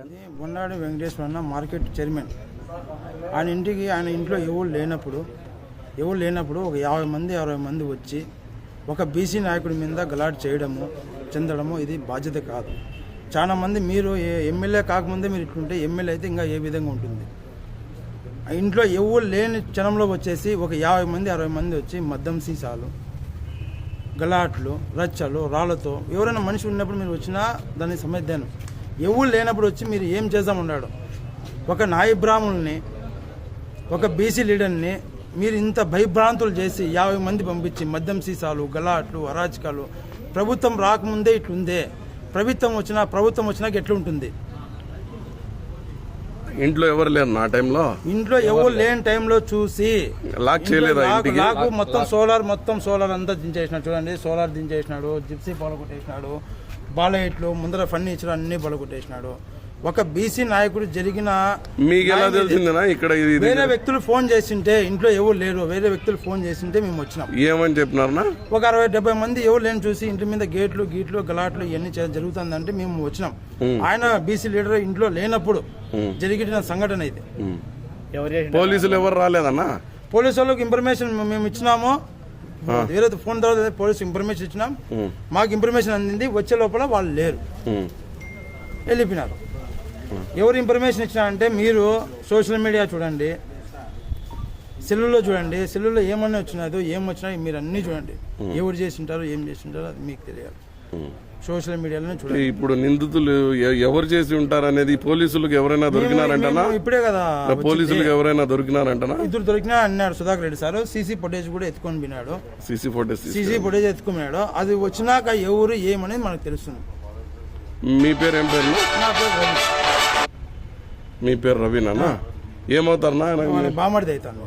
అది బొన్నాడు వెంకటేశ్వర అన్న market chairman. ఆయన ఇంటికి ఆయన ఇంట్లో ఎవరు లేనప్పుడు ఎవరు లేనప్పుడు ఒక యాభై మంది అరవై మంది వచ్చి ఒక బీసీ నాయకుడి మీద గలాట్ చేయడము చెందడము ఇది బాధ్యత కాదు. చాలా మంది మీరు ఎమ్మెల్యే కాకముందే మీరు ఇట్లుంటే ఎమ్మెల్యే అయితే ఇంకా ఏ విధంగా ఉంటుంది? ఆ ఇంట్లో ఎవరు లేని క్షణంలో వచ్చేసి ఒక యాభై మంది అరవై మంది వచ్చి మద్దం సీసాలు గలాట్లు రచ్చలు రాళ్ళతో ఎవరైనా మనిషి ఉన్నప్పుడు మీరు వచ్చినా దాన్ని సమర్థాను. ఎవరు లేనప్పుడు వచ్చి మీరు ఏం చేద్దామన్నాడు ఒక నాయ బ్రాహ్మణుల్ని ఒక బీసీ లీడర్ని మీరు ఇంత భయభ్రాంతులు చేసి యాభై మంది పంపించి మద్యం సీసాలు గలాట్లు అరాచకాలు ప్రభుత్వం రాకముందే ఇట్లుందే. ప్రభుత్వం వచ్చినా ప్రభుత్వం వచ్చినాక ఎట్లుంటుంది? ఇంట్లో ఎవరు లేరు నా టైంలో? ఇంట్లో ఎవరు లేని టైంలో చూసి లాక్ చేయలేదా లాక్- మొత్తం సోలార్ మొత్తం సోలార్ అంతా దించేసినాడు. చూడండి సోలార్ దించేసినాడు జిప్సీ పలగొట్టేసినాడు బాలైట్లు ముందర ఫర్నిచర్ అన్ని పలగొట్టేసినాడు ఒక బీసీ నాయకుడు జరిగిన మీకు ఎలా. తెలిసిందేనా ఇక్కడ వేరే వ్యక్తులు ఫోన్ చేసింటే ఇంట్లో ఎవరు లేరు. వేరే వ్యక్తులు ఫోన్ చేసింటే మేము వచ్చినాం. ఏమని చెప్పినారనా ఒక అరవై డెబ్బై మంది ఎవరు లేని చూసి ఇంటి మీద గేట్లు గీట్లు గలాట్లు ఇవన్నీ జరుగుతుందంటే మేము వచ్చినాం. ఆయన బీసీ లీడర్ ఇంట్లో లేనప్పుడు జరిగిన సంఘటన ఇది. పోలీసులు ఎవరు రాలేదన్నా? పోలీసు వాళ్ళకి ఇన్ఫర్మేషన్ మేము ఇచ్చినాము. వేరే ఫోన్ ద్వారా పోలీసు ఇన్ఫర్మేషన్ ఇచ్చినాం. మాకు ఇన్ఫర్మేషన్ అందింది. వచ్చే లోపల వాళ్ళు లేరు. వెళ్ళిపోయినారు. ఎవరు ఇన్ఫర్మేషన్ ఇచ్చినారంటే మీరు సోషల్ మీడియా చూడండి సెల్లులో చూడండి సెల్లులో ఏమన్నా వచ్చినాదో ఏం వచ్చినాయో మీరు అన్నీ చూడండి. ఎవరు చేసింటారో ఏం చేసింటారో అది మీకు తెలియాలి. సోషల్ మీడియాలోనే చూడండి ఇప్పుడు నిందితులు ఎవరు చేసి ఉంటారు అనేది పోలీసులకు ఎవరైనా దొరికినారంటనా? ఇప్పుడే కదా పోలీసులకు ఎవరైనా దొరికినారంటనా? ఇద్దరు దొరికినా అన్నాడు Sudhakar Reddy sir. CC footage కూడా ఎత్తుకొని పోయినాడు. సీసీ ఫోటోస్ సీసీ ఫుటేజ్ ఎత్తుకున్నాడు అది వచ్చినాక ఎవరు ఏమనేది మనకు తెలుస్తుంది మీ పేరు ఏం పేరు నా పేరు రవి. మీ పేరు రవీనా? మన బామడిది అవుతాను.